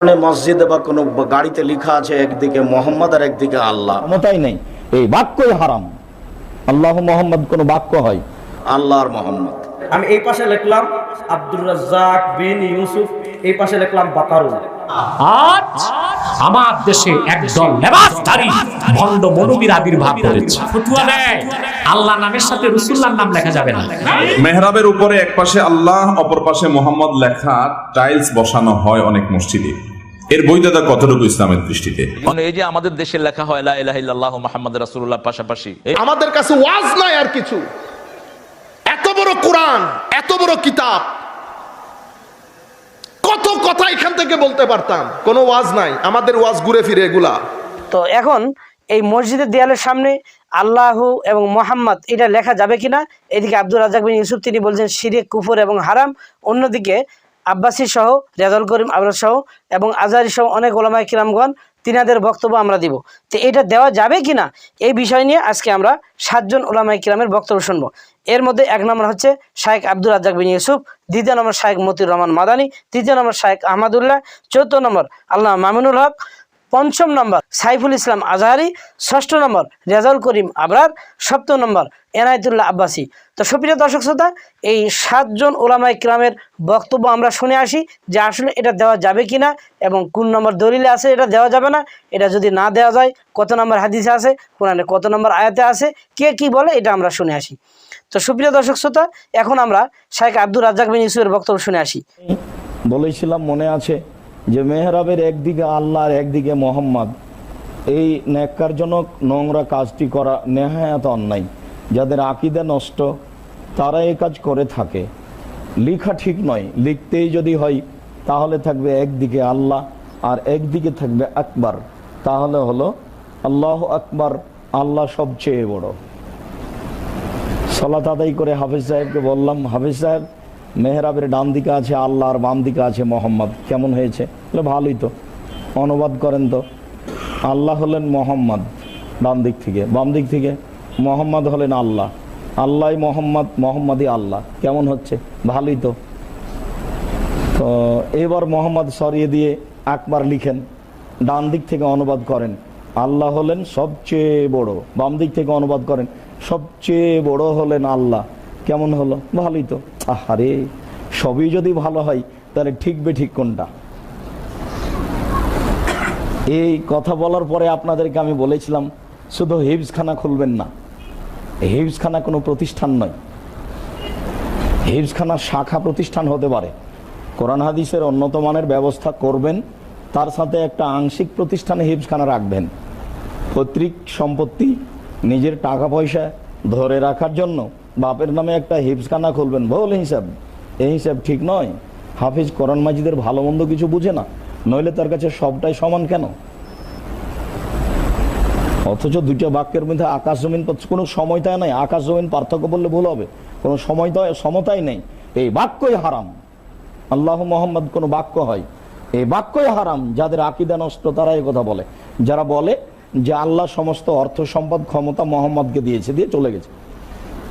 মসজিদে বা কোনো গাড়িতে লেখা আছে একদিকে মোহাম্মদ আর একদিকে আল্লাহ। ক্ষমতাই নেই। এই বাক্যই হারাম। আল্লাহ মোহাম্মদ কোন বাক্য হয়। আল্লাহ আর মোহাম্মদ। আমি এই পাশে লিখলাম আব্দুর রাজ্জাক বিন ইউসুফ এই পাশে লিখলাম বাকারুল। আজ আমার দেশে একদল লেবাসধারী ভণ্ড মৌলবীর আবির্ভাব করেছে ফতুয়া দেয়। আল্লাহ নামের সাথে রসুল্লাহর নাম লেখা যাবে না। মেহরাবের উপরে এক পাশে আল্লাহ অপর পাশে মোহাম্মদ লেখা টাইলস বসানো হয় অনেক মসজিদে। এর বৈধতা কতটুকু ইসলামের দৃষ্টিতে? মানে এই যে আমাদের দেশে লেখা হয় লা ইলাহা ইল্লাল্লাহ মুহাম্মদ রাসূলুল্লাহ পাশাপাশি। আমাদের কাছে ওয়াজ নাই আর কিছু। এত বড় কোরআন এত বড় কিতাব কত কথা এখান থেকে বলতে পারতাম? কোনো ওয়াজ নাই। আমাদের ওয়াজ ঘুরে ফিরে এগুলা। তো এখন এই মসজিদের দেয়ালের সামনে আল্লাহ এবং মোহাম্মদ, এটা লেখা যাবে কিনা? এদিকে আব্দুল রাজাক বিন ইউসুফ, তিনি বলছেন শিরে কুফর এবং হারাম। অন্যদিকে আব্বাসী সহ রেজাল করিম আবরাজ সহ এবং আজারি সহ অনেক ওলামায় কিরামগণ তিনাদের বক্তব্য আমরা দিব। তো এটা দেওয়া যাবে কিনা, এই বিষয় নিয়ে আজকে আমরা সাতজন ওলামাই কিরামের বক্তব্য শুনব। এর মধ্যে এক নম্বর হচ্ছে শাহেক আব্দুল রাজ্জাক বিন ইউসুফ, দ্বিতীয় নম্বর শাহেক মতিউর রহমান মাদানী, তৃতীয় নম্বর শাহেক আহমদুল্লাহ, চৌদ্দ নম্বর আল্লাহ মামিনুল হক, পঞ্চম নম্বর সাইফুল ইসলাম আজহারি, ষষ্ঠ নম্বর রেজাউল করিম আবরার, সপ্তম নম্বর এনায়েতুল্লাহ আব্বাসী। তো সুপ্রিয় দর্শক শ্রোতা, এই সাতজন ওলামাই ক্রামের বক্তব্য আমরা শুনে আসি যে আসলে এটা দেওয়া যাবে কি না এবং কোন নম্বর দলিলে আছে এটা দেওয়া যাবে না, এটা যদি না দেওয়া যায় কত নম্বর হাদিসে আছে, কোরআনে কত নম্বর আয়াতে আছে, কে কি বলে এটা আমরা শুনে আসি। তো সুপ্রিয় দর্শক শ্রোতা, এখন আমরা শাহেখ আব্দুর রাজ্জাক বিন ইউসুফের বক্তব্য শুনে আসি। বলেছিলাম, মনে আছে যে মেহরাবের একদিকে আল্লাহর একদিকে মোহাম্মদ। এই ন্যাক্কারজনক নোংরা কাজটি করা নেহায়াত অন্যায়। যাদের আকিদা নষ্ট তারা এ কাজ করে থাকে। লেখা ঠিক নয়। লিখতেই যদি হয়, তাহলে থাকবে একদিকে আল্লাহ আর একদিকে থাকবে আকবর। তাহলে হলো আল্লাহ আকবর, আল্লাহ সবচেয়ে বড়। সলাত আদায় করে হাফিজ সাহেবকে বললাম, হাফিজ সাহেব, মেহরাবের ডান দিকে আছে আল্লাহ আর বাম দিকে আছে মোহাম্মদ। কেমন হয়েছে? বলে, ভালোই তো। অনুবাদ করেন তো। আল্লাহ হলেন মোহাম্মদ ডান দিক থেকে। বাম দিক থেকে মোহাম্মদ হলেন আল্লাহ। আল্লাহ মোহাম্মদ, মোহাম্মদই আল্লাহ। কেমন হচ্ছে? ভালোই তো। তো এবার মোহাম্মদ সরিয়ে দিয়ে আকবার লিখেন, ডান দিক থেকে অনুবাদ করেন। আল্লাহ হলেন সবচেয়ে বড়। বাম দিক থেকে অনুবাদ করেন, সবচেয়ে বড় হলেন আল্লাহ। কেমন হলো? ভালোই তো। আহারে, সবই যদি ভালো হয়, তাহলে ঠিক বে ঠিক কোনটা? এই কথা বলার পরে আপনাদেরকে আমি বলেছিলাম, শুধু হিবসখানা খুলবেন না। হিবসখানা কোনো প্রতিষ্ঠান নয়। হিবসখানা শাখা প্রতিষ্ঠান হতে পারে। কোরআন হাদিসের উন্নত মানের ব্যবস্থা করবেন, তার সাথে একটা আংশিক প্রতিষ্ঠানে হিবসখানা রাখবেন। পৈতৃক সম্পত্তি, নিজের টাকা পয়সা ধরে রাখার জন্য বাপের নামে একটা হিবসখানা খুলবেন। ভুল হিসাব, এই হিসাব ঠিক নয়। হাফিজ কোরআন মাজিদের ভালো মন্দ কিছু বুঝে না, নইলে তার কাছে সবটাই সমান কেন? অথচ দুইটা বাক্যের মধ্যে আকাশ জমিন কোনো সময়তাই নাই, আকাশ জমিন পার্থক্য বললে ভুল হবে। কোনো সময়তা সমতাই নেই। এই বাক্যই হারাম। আল্লাহ মোহাম্মদ কোনো বাক্য হয়। এই বাক্যই হারাম, যাদের আকিদা নষ্ট তারা কথা বলে। যারা বলে যে আল্লাহ সমস্ত অর্থ সম্পদ ক্ষমতা মোহাম্মদকে দিয়েছে, দিয়ে চলে গেছে।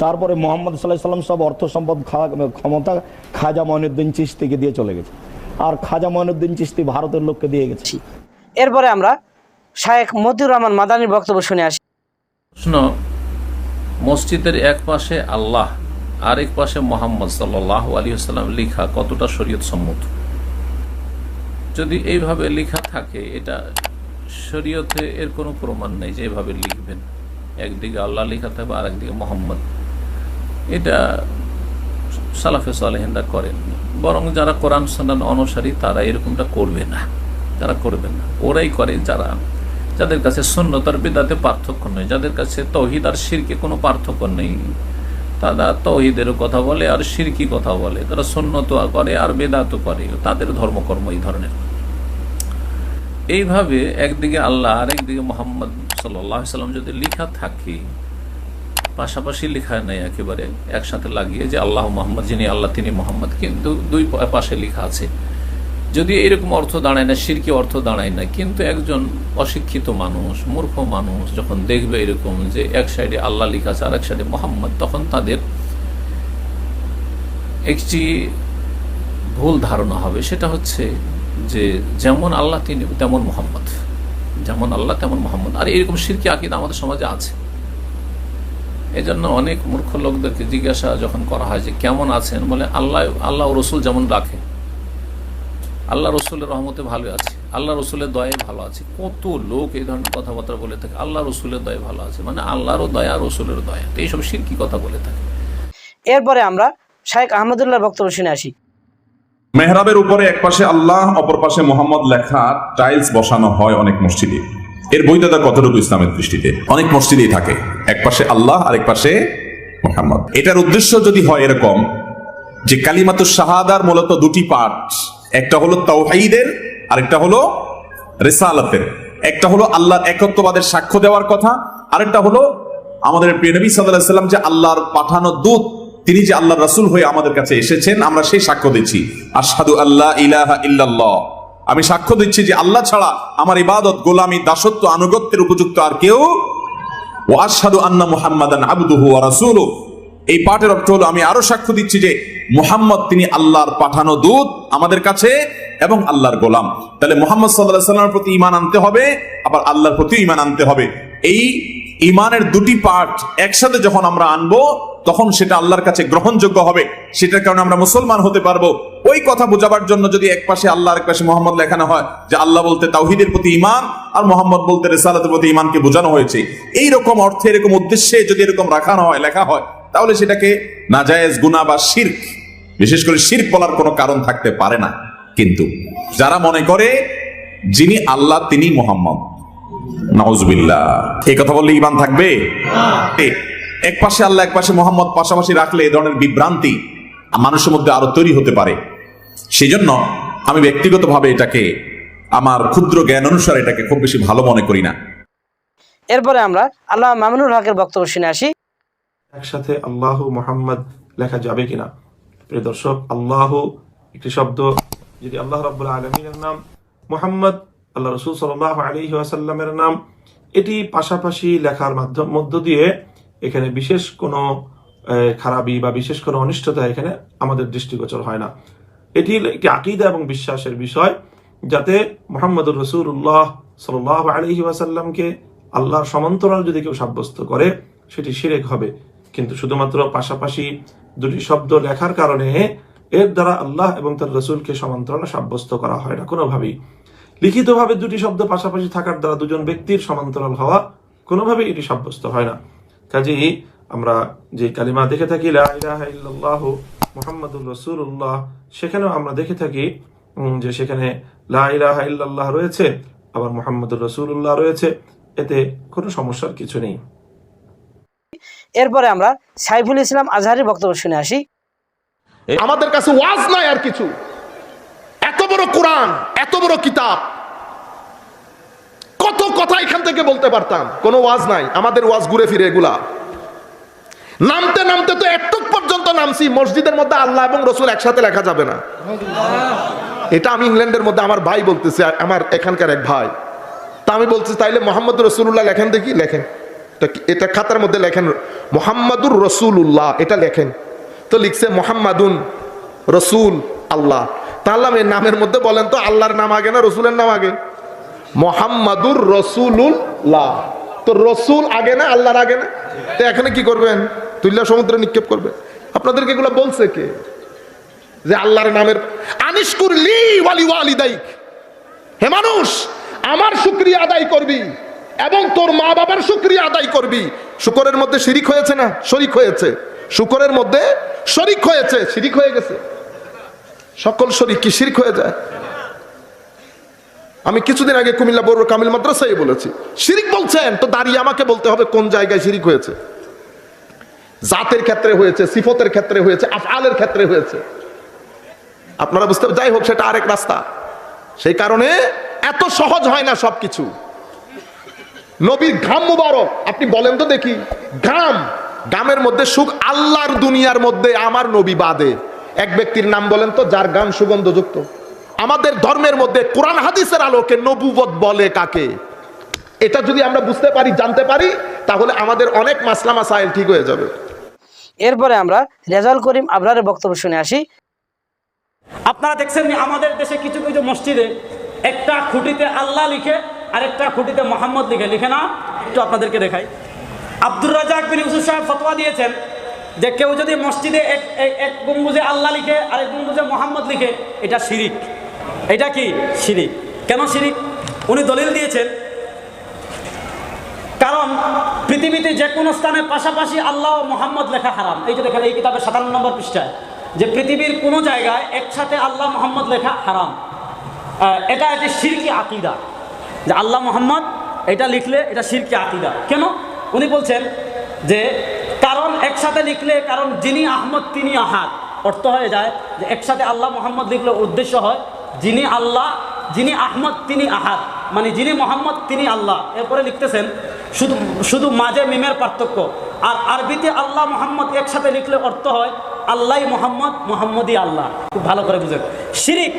তারপরে মোহাম্মদ সাল্লাহ সাল্লাম সব অর্থ সম্পদ ক্ষমতা খাজা মঈনুদ্দিন চিস্তিকে দিয়ে চলে গেছে। আর খাজা মঈনুদ্দিন চিস্তি ভারতের লোককে দিয়ে গেছে। এরপরে আমরা শাহেখ মতিউর রহমান মাদানির বক্তব্য শুনে আসি। মসজিদের এক পাশে আল্লাহ, আরেক পাশে মোহাম্মদ সাল্লাহ আলী আসসালাম লিখা কতটা শরীয়ত সম্মত যদি এইভাবে লিখা থাকে, এটা শরীয়তে এর কোনো প্রমাণ নেই যে এভাবে লিখবেন। একদিকে আল্লাহ লেখা থাকবে আর একদিকে মোহাম্মদ। এটা সালাফে সালেহিনরা করেন বরং যারা কোরআন সন্ন্যান অনুসারী, তারা এরকমটা করবে না। তারা করবে না। ওরাই করে যারা যাদের কাছে শূন্যতার বিদাতে পার্থক্য নেই, যাদের কাছে তহিদ আর শিরকে কোনো পার্থক্য নেই। তারা তহিদের কথা বলে আর শিরকি কথা বলে, তারা শূন্যত করে আর বেদাত করে, তাদের ধর্মকর্ম এই ধরনের। এইভাবে একদিকে আল্লাহ আর একদিকে মোহাম্মদ সাল্লাম যদি লিখা থাকে, পাশাপাশি লেখা নেই একেবারে, একসাথে লাগিয়ে যে আল্লাহ মোহাম্মদ, যিনি আল্লাহ, তিনি মোহাম্মদ, কিন্তু দুই পাশে লেখা আছে। যদি এরকম অর্থ দাঁড়ায় না, সিরকি অর্থ দাঁড়ায় না, কিন্তু একজন অশিক্ষিত মানুষ, মূর্খ মানুষ যখন দেখবে এরকম যে এক সাইডে আল্লাহ লিখা আছে আর এক সাইডে মোহাম্মদ, তখন তাদের একটি ভুল ধারণা হবে। সেটা হচ্ছে যে যেমন আল্লাহ তিনি তেমন মোহাম্মদ। যেমন আল্লাহ তেমন মোহাম্মদ। আর এরকম সিরকি আকিদা আমাদের সমাজে আছে। এই জন্য অনেক মূর্খ লোকদেরকে জিজ্ঞাসা যখন করা হয় যে কেমন আছেন, বলে আল্লাহ আল্লাহ রসুল যেমন রাখে আল্লাহ রসুলের রহমতে ভালো আছে। আল্লাহ রসুলের দয়ে ভালো আছে। কত লোক এই ধরনের কথাবার্তা বলে থাকে। আল্লাহ রসুলের দয়ে ভালো আছে। মানে আল্লাহরও দয়া রসুলের দয়া। তো এইসব সিরকি কথা বলে থাকে। এরপরে আমরা শাহেখ আহমদুল্লাহ বক্তব্য শুনে আসি। মেহরাবের উপরে এক পাশে আল্লাহ অপর পাশে মোহাম্মদ লেখা টাইলস বসানো হয় অনেক মসজিদে। এর বৈধতা কতটুকু ইসলামের দৃষ্টিতে? অনেক মসজিদেই থাকে। এক পাশে আল্লাহ আরেক পাশে মোহাম্মদ। এটার উদ্দেশ্য যদি হয় এরকম যে কালিমাতু শাহাদার মূলত দুটি পার্ট একটা হলো তাওহীদের, আরেকটা হলো রেসালাতের। একটা হলো আল্লাহর একত্ববাদের সাক্ষ্য দেওয়ার কথা, আরেকটা হলো আমাদের প্রিয় সাল্লাম যে আল্লাহর পাঠানো দূত, তিনি যে আল্লাহর রাসূল হয়ে আমাদের কাছে এসেছেন, আমরা সেই সাক্ষ্য দিচ্ছি। আশহাদু আল্লাহ ইলাহা ইল্লাল্লাহ। আমি সাক্ষ্য দিচ্ছি যে আল্লাহ ছাড়া আমার ইবাদত, গোলামি, দাসত্ব, আনুগত্যের উপযুক্ত আর কেউ ও আশহাদু আন্না মুহাম্মাদান আবদুহু ওয়া রাসূলুহু। এই পাঠের অর্থ হলো, আমি আরও সাক্ষ্য দিচ্ছি যে মুহাম্মদ তিনি আল্লাহর পাঠানো দূত আমাদের কাছে এবং আল্লাহর গোলাম। তাহলে মোহাম্মদ সাল্লাহ সাল্লামের প্রতি ইমান আনতে হবে, আবার আল্লাহর প্রতি ইমান আনতে হবে। এই ইমানের দুটি পার্ট একসাথে যখন আমরা আনব, তখন সেটা আল্লাহর কাছে গ্রহণযোগ্য হবে। সেটার কারণে আমরা মুসলমান হতে পারব। ওই কথা বোঝাবার জন্য যদি এক পাশে আল্লাহ এক পাশে মোহাম্মদ লেখানো হয় যে আল্লাহ বলতে তাওহিদের প্রতি ইমান আর মোহাম্মদ বলতে রেসালাতের প্রতি ইমানকে বোঝানো হয়েছে। এই রকম অর্থে, এরকম উদ্দেশ্যে যদি এরকম রাখানো হয়, লেখা হয় তাহলে সেটাকে নাজায়েজ গুনাহ বা শির্ক বিশেষ করে শির্ক বলার কোনো কারণ থাকতে পারে না। কিন্তু যারা মনে করে যিনি আল্লাহ তিনি মোহাম্মদ। নওয়াজবিল্লাহ এই কথা বললে ইমান থাকবে? এ, এক পাশে আল্লাহ এক পাশে মোহাম্মদ পাশাপাশি রাখলে এই ধরনের বিভ্রান্তি মানুষের মধ্যে আরও তৈরি হতে পারে। সেই জন্য আমি ব্যক্তিগতভাবে এটাকে আমার ক্ষুদ্র জ্ঞান অনুসারে এটাকে খুব বেশি ভালো মনে করি না। এরপরে আমরা আল্লাহ মামুনুল হকের বক্তব্য শুনে আসি। একসাথে আল্লাহ মোহাম্মদ লেখা যাবে কিনা? প্রিয় দর্শক, আল্লাহ একটি শব্দ। যদি আল্লাহ রাব্বুল আলমিনের নাম মোহাম্মদ, আল্লাহ রসুল সাল্লাহ আলী আসাল্লামের নাম, এটি পাশাপাশি লেখার মাধ্যম মধ্য দিয়ে এখানে বিশেষ কোনো খারাপি বা বিশেষ কোনো অনিষ্টতা এখানে আমাদের দৃষ্টিগোচর হয় না। এটি একটি আকিদা এবং বিশ্বাসের বিষয়, যাতে মোহাম্মদুর রসুল্লাহ সাল্লাহ আলহি ওয়াসাল্লামকে আল্লাহর সমান্তরাল যদি কেউ সাব্যস্ত করে, সেটি শিরেক হবে। কিন্তু শুধুমাত্র পাশাপাশি দুটি শব্দ লেখার কারণে এর দ্বারা আল্লাহ এবং তার রসুলকে সমান্তরাল সাব্যস্ত করা হয় না কোনোভাবেই। লিখিতভাবে দুটি শব্দ পাশাপাশি থাকার দ্বারা দুজন ব্যক্তির সমান্তরাল হওয়া কোনোভাবেই এটি সাব্যস্ত হয় না। কাজেই আমরা যে কালিমা দেখে থাকি, লা ইলাহা ইল্লাল্লাহ মুহাম্মাদুর রাসূলুল্লাহ সেখানেও আমরা দেখে থাকি যে সেখানে লা ইলাহা ইল্লাল্লাহ রয়েছে, আবার মুহাম্মাদুর রাসূলুল্লাহ রয়েছে। এতে কোনো সমস্যার কিছু নেই। এরপরে আমরা সাইফুল ইসলাম আজহারের বক্তব্য শুনে আসি। আমাদের কাছে ওয়াজ নাই আর কিছু। এত বড় কোরআন, এত বড় কিতাব। কত কথা এখান থেকে বলতে পারতাম, কোনো ওয়াজ নাই, আমাদের ওয়াজ ঘুরে ফিরে এগুলা। নামতে নামতে তো একটু পর্যন্ত নামছি, মসজিদের মধ্যে আল্লাহ এবং রসুল একসাথে লেখা যাবে না। এটা আমি ইংল্যান্ডের মধ্যে আমার ভাই বলতেছি, আমার এখানকার এক ভাই। তা আমি বলছি, তাইলে মোহাম্মদ রসুল্লাহ লেখেন দেখি, লেখেন। এটা খাতার মধ্যে লেখেন, মোহাম্মদুর রসুল্লাহ এটা লেখেন। তো লিখছে, মোহাম্মাদুন রসুল আল্লাহ তাহলে এই নামের মধ্যে বলেন তো, আল্লাহর নাম আগে না রসুলের নাম আগে? মোহাম্মদুর রসুল্লাহ তো রসুল আগে না, আল্লাহর আগে না? তো এখানে কি করবেন? তুল্লা সমুদ্রে নিক্ষেপ করবে। আপনাদেরকে এগুলো বলছে কে? যে আল্লাহর নামের আনিসকুর লি ওয়ালি ওয়ালিদাইক হে মানুষ, আমার শুক্রিয়া আদায় করবি এবং তোর মা বাবার শুক্রিয়া আদায় করবি। শুকরের মধ্যে শিরিক হয়েছে না? শরিক হয়েছে। শুকরের মধ্যে শরিক হয়েছে। শিরিক হয়ে গেছে। সকল শরিক কি শিরিক হয়ে যায়? আমি কিছুদিন আগে কুমিল্লা বড় কামিল মাদ্রাসায় বলেছি, শিরিক বলছেন, তো দাঁড়িয়ে আমাকে বলতে হবে কোন জায়গায় শিরিক হয়েছে। জাতের ক্ষেত্রে হয়েছে, সিফতের ক্ষেত্রে হয়েছে, আফআলের ক্ষেত্রে হয়েছে। আপনারা বুঝতে যাই হোক, সেটা আরেক রাস্তা। সেই কারণে এত সহজ হয় না সবকিছু। নবীর ঘাম মুবারক। আপনি বলেন তো দেখি। ঘাম। গামের মধ্যে সুখ আল্লাহর দুনিয়ার মধ্যে আমার নবী বাদে। এক ব্যক্তির নাম বলেন তো যার গান সুগন্ধযুক্ত। আমাদের ধর্মের মধ্যে কোরআন হাদিসের আলোকে নবুবত বলে কাকে? এটা যদি আমরা বুঝতে পারি জানতে পারি তাহলে আমাদের অনেক মাসলা মাসাইল ঠিক হয়ে যাবে। এরপরে আমরা রেজাল করিম আবরারের বক্তব্য শুনে আসি। আপনারা দেখছেন আমাদের দেশে কিছু কিছু মসজিদে একটা খুঁটিতে আল্লাহ লিখে আর একটা খুঁটিতে মোহাম্মদ লিখে লিখে না একটু আপনাদেরকে দেখাই। আব্দুর রাজাক বিন ইউসুফ সাহেব ফতোয়া দিয়েছেন যে কেউ যদি মসজিদে এক, এক- গম্বুজে আল্লাহ লিখে আর এক গম্বুজে মোহাম্মদ লিখে, এটা শিরিক। এটা কি? শিরিক। কেন শিরিক? উনি দলিল দিয়েছেন, কারণ পৃথিবীতে যে কোনো স্থানে পাশাপাশি আল্লাহ মোহাম্মদ লেখা হারাম। এই যে দেখেন, এই কিতাবের সাতান্ন নম্বর পৃষ্ঠায়, যে পৃথিবীর কোনো জায়গায় একসাথে আল্লাহ মোহাম্মদ লেখা হারাম। এটা একটি শিরকি আকিদা। যে আল্লাহ মোহাম্মদ এটা লিখলে এটা শিরকি আকিদা। কেন? উনি বলছেন যে কারণ একসাথে লিখলে, কারণ যিনি আহমদ তিনি আহাদ। অর্থ হয়ে যায় যে একসাথে আল্লাহ মোহাম্মদ লিখলে উদ্দেশ্য হয় যিনি আল্লাহ, যিনি আহমদ তিনি আহাদ। মানে যিনি মোহাম্মদ তিনি আল্লাহ। এরপরে লিখতেছেন, শুধু শুধু মাঝে মিমের পার্থক্য। আর আরবিতে আল্লাহ মোহাম্মদ একসাথে লিখলে অর্থ হয় আল্লাহ মোহাম্মদ, মোহাম্মদই আল্লাহ। খুব ভালো করে বুঝেন। শিরিক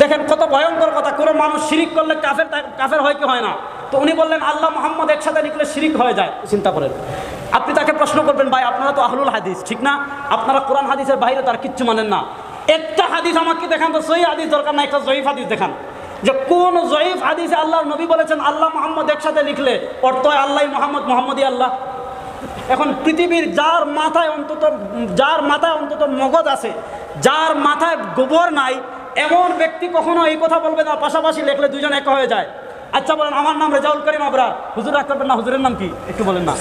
দেখেন কত ভয়ঙ্কর কথা। কোনো মানুষ শিরিক করলে কাফের কাফের হয় কি হয় না? তো উনি বললেন, আল্লাহ মোহাম্মদ একসাথে লিখলে শিরিক হয়ে যায়। চিন্তা করেন। আপনি তাকে প্রশ্ন করবেন, ভাই, আপনারা তো আহলুল হাদিস, ঠিক না? আপনারা কোরআন হাদিসের বাইরে তার কিচ্ছু মানেন না। একটা হাদিস আমাকে দেখান, তো সহি হাদিস দরকার না একটা জয়ীফ হাদিস দেখান। যে কোন জয়ীফ হাদিসে আল্লাহ নবী বলেছেন, আল্লাহ মোহাম্মদ একসাথে লিখলে অর্থ আল্লাহ মোহাম্মদ, মোহাম্মদই আল্লাহ। এখন পৃথিবীর যার মাথায় অন্তত যার মাথায় অন্তত মগজ আছে, যার মাথায় গোবর নাই এমন ব্যক্তি কখনো এই কথা বলবে না পাশাপাশি লেখলে দুজন এক হয়ে যায়। আচ্ছা বলেন আমার নাম রেজাউল করিম আবরার। হুজুর রাখ করবেন না হুজুরের নাম কি? একটু বলেন না।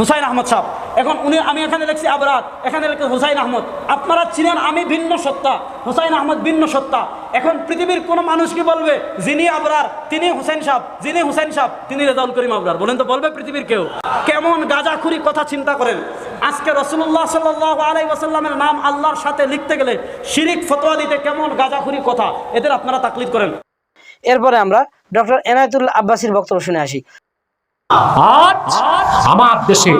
হুসাইন। আহমদ সাহেব। এখন উনি আমি এখানে লিখছি আবরার এখানে লিখছি হুসাইন আহমদ। আপনারা চিনেন আমি ভিন্ন সত্তা। হুসাইন আহমদ ভিন্ন সত্তা। এখন পৃথিবীর কোনো মানুষ কি বলবে? যিনি আবরার তিনি হুসাইন সাহেব যিনি হুসাইন সাহেব তিনি রেজাউল করিম আবরার। বলেন তো বলবে পৃথিবীর কেউ? কেমন গাজাখুরি কথা চিন্তা করেন? আজকে রসুল্লাহ সাল্লাহ আলাই ওয়াসাল্লামের নাম আল্লাহর সাথে লিখতে গেলে শিরিক ফতোয়া দিতে কেমন গাজাখুরি কথা? এদের আপনারা তাকলিদ করেন। এরপরে আমরা ডক্টর এনায়তুল্লাহ আব্বাসির বক্তব্য শুনে আসি। আমার দেশে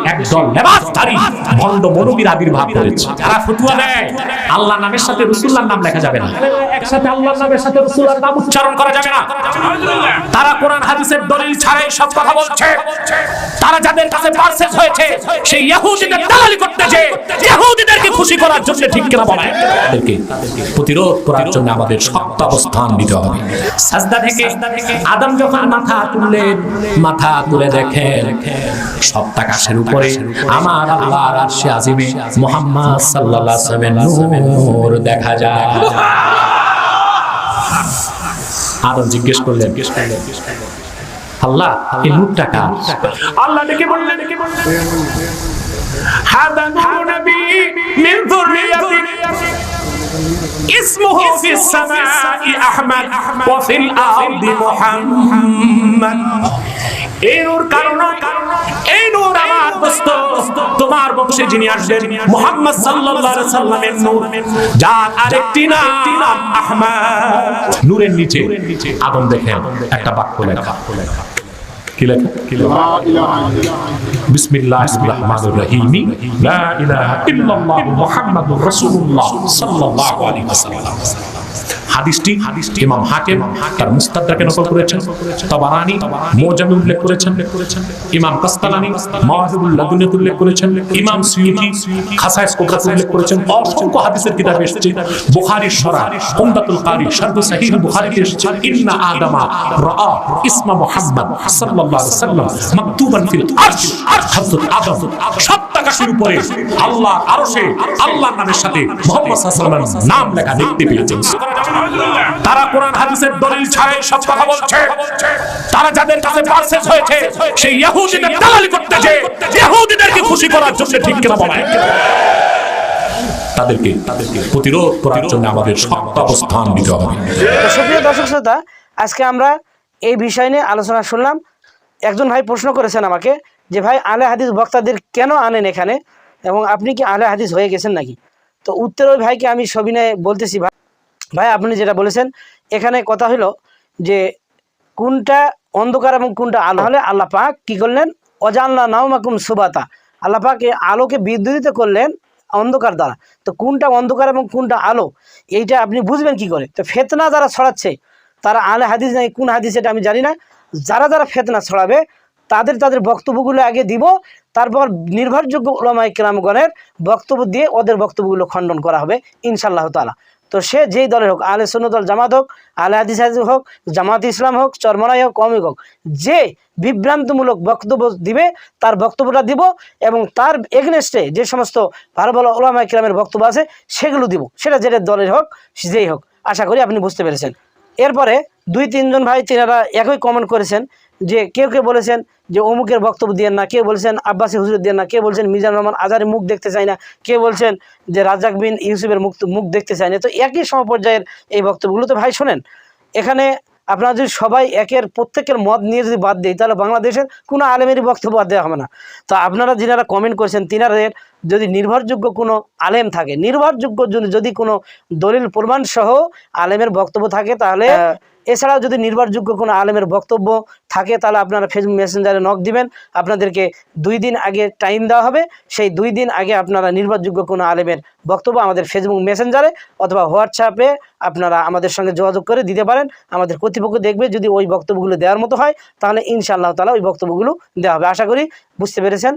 আল্লাহ নামের সাথে নাম লেখা যাবে না। একসাথে আল্লাহর নামের সাথে রসুল্লাহর নাম উচ্চারণ করা যাবে না। তারা কোরআন হাদিসের দলিল ছাড়াই সব কথা বলছে। তারা যাদের কাছে পারসেস হয়েছে, সেই ইহুদিদের দালালি করতে যে ইহুদিদেরকে খুশি করার জন্য ঠিক কিনা বলে? তাদেরকে প্রতিরোধ করার জন্য আমাদের শক্ত অবস্থান নিতে হবে। সাজদা থেকে আদম যখন মাথা তুললেন, মাথা তুলে দেখেন সপ্তাহ আকাশের উপরে আমার আল্লাহর আরশে আজিমে মুহাম্মদ সাল্লাল্লাহু আলাইহি ওয়াসাল্লামের নূর দেখা যায়। আদম জিজ্ঞেস করলেন, আল্লাহ, এই নূরটা কার? আল্লাহ ডেকে বললেন ডেকে বললেন হাদা নবী মিন اسمه في السماء أحمد وفي الأرض محمد এই নূর কারণ এই নূর আমার দোস্ত তোমার বংশে যিনি আসবেন মুহাম্মদ সাল্লাল্লাহু আলাইহি সাল্লামের নূর যার আরেকটি নাম আহমদ নূরের নিচে আদম দেখেন একটা বাক্য লেখা কি লেখা কি লেখা বিসমিল্লাহির রহমানির রহিম লা ইলাহা ইল্লাল্লাহ মুহাম্মাদুর রাসূলুল্লাহ সাল্লাল্লাহু আলাইহি ওয়াসাল্লাম হাদিসটি ইমাম হাকিম তার মুস্তাদরাকে নকল করেছেন, তাবারানি মুজামে উল্লেখ করেছেন, ইমাম কাস্তালানি মাওয়াহিবুল লাদুনিয়াত উল্লেখ করেছেন, ইমাম সুয়ুতি খাসাইস কুবরাত উল্লেখ করেছেন, অসংখ্য হাদিসের কিতাবে এসেছে, বুখারীর শরহ উমদাতুল কারি শরহ সহিহ বুখারীতে এসেছে, ইন্না আদামা রাআ ইসমা মুহাম্মদ সাল্লাল্লাহু আলাইহি ওয়াসাল্লাম মাকতুবান ফিল আরশ হযরত আদম সপ্তাকাশের উপরে আল্লাহ আরশে, আল্লাহর নামের সাথে মুহাম্মদ সাল্লাল্লাহু আলাইহি ওয়াসাল্লামের নাম লেখা দেখতে পেয়েছেন। তারা কোরআন হাদিসের দলিল ছাড়াই সব কথা বলছে। তারা যাদের কাছে পারসেস হয়েছে সেই ইহুদিদের দালালি করতে যে ইহুদিদেরকে খুশি করার জন্য ঠিক কিনা বলে তাদেরকে তাদেরকে প্রতিরোধ করার জন্য আমাদের শক্ত অবস্থান নিতে হবে। সুপ্রিয় দর্শক শ্রোতা আজকে আমরা এই বিষয় নিয়ে আলোচনা শুনলাম। একজন ভাই প্রশ্ন করেছেন আমাকে যে ভাই আলে হাদিস বক্তাদের কেন আনেন এখানে? এবং আপনি কি আলে হাদিস হয়ে গেছেন নাকি? তো উত্তর ওই ভাইকে আমি সবিনয়ে বলতেছি ভাই ভাই, আপনি যেটা বলেছেন, এখানে কথা হলো যে কোনটা অন্ধকার এবং কোনটা আলো? হলে আল্লাহ পাক কি করলেন? অজানলা নাওমাকুম সুবাতা। আল্লাহ আলোকে বিদ্যুতিত করলেন অন্ধকার দ্বারা। তো কোনটা অন্ধকার এবং কোনটা আলো? এইটা আপনি বুঝবেন কি করে? তো ফেতনা যারা ছড়াচ্ছে, তারা আলে হাদিস নাই, কোন হাদিস এটা আমি জানি না। যারা যারা ফেতনা ছড়াবে, তাদের তাদের বক্তব্যগুলো আগে দিব, তারপর নির্ভরযোগ্য ওলামাই কেরামগণের বক্তব্য দিয়ে ওদের বক্তব্যগুলো খণ্ডন করা হবে ইনশাল্লাহ তালা তো সে যেই দলের হোক আলে সুন্নতল জামাত হোক আলে হাদিস হোক, জামাত ইসলাম হোক, চরমনাই হোক কমিক হোক, যে বিভ্রান্তমূলক বক্তব্য দিবে, তার বক্তব্যটা দিব এবং তার এগনেস্টে যে সমস্ত ভালো ভালো ওলামা কিরামের বক্তব্য আছে, সেগুলো দিব। সেটা যেটা দলের হোক, যেই হোক, আশা করি আপনি বুঝতে পেরেছেন। এরপরে দুই তিনজন ভাই তিনারা একই কমেন্ট করেছেন যে কেউ কেউ বলেছেন যে অমুকের বক্তব্য দিয়ে না, কেউ বলছেন আব্বাসী হুজুর দিয়ে না, কেউ বলছেন মিজান রহমান আজারের মুখ দেখতে চায় না, কেউ বলছেন যে রাজাক বিন ইউসুফের মুখ মুখ দেখতে চায় না। তো একই সমপর্যায়ের এই বক্তব্যগুলো তো ভাই শোনেন, এখানে আপনারা যদি সবাই একের প্রত্যেকের মত নিয়ে যদি বাদ দেয় তাহলে বাংলাদেশের কোনো আলেমেরই বক্তব্য বাদ দেওয়া হবে না। তো আপনারা যিনারা কমেন্ট করেছেন, তিনাদের যদি নির্ভরযোগ্য কোনো আলেম থাকে নির্ভরযোগ্য যদি- কোনো দলিল প্রমাণ সহ আলেমের বক্তব্য থাকে তাহলে এছাড়াও যদি নির্ভরযোগ্য কোনো আলেমের বক্তব্য থাকে তাহলে আপনারা ফেসবুক মেসেঞ্জারে নক দিবেন। আপনাদেরকে দুই দিন আগে টাইম দেওয়া হবে। সেই দুই দিন আগে আপনারা নির্ভরযোগ্য কোনো আলেমের বক্তব্য আমাদের ফেসবুক মেসেঞ্জারে অথবা হোয়াটসঅ্যাপে আপনারা আমাদের সঙ্গে যোগাযোগ করে দিতে পারেন। আমাদের কর্তৃপক্ষ দেখবে যদি ওই বক্তব্যগুলো দেওয়ার মতো হয় তাহলে ইনশাআল্লাহ তালা ওই বক্তব্যগুলো দেওয়া হবে। আশা করি বুঝতে পেরেছেন।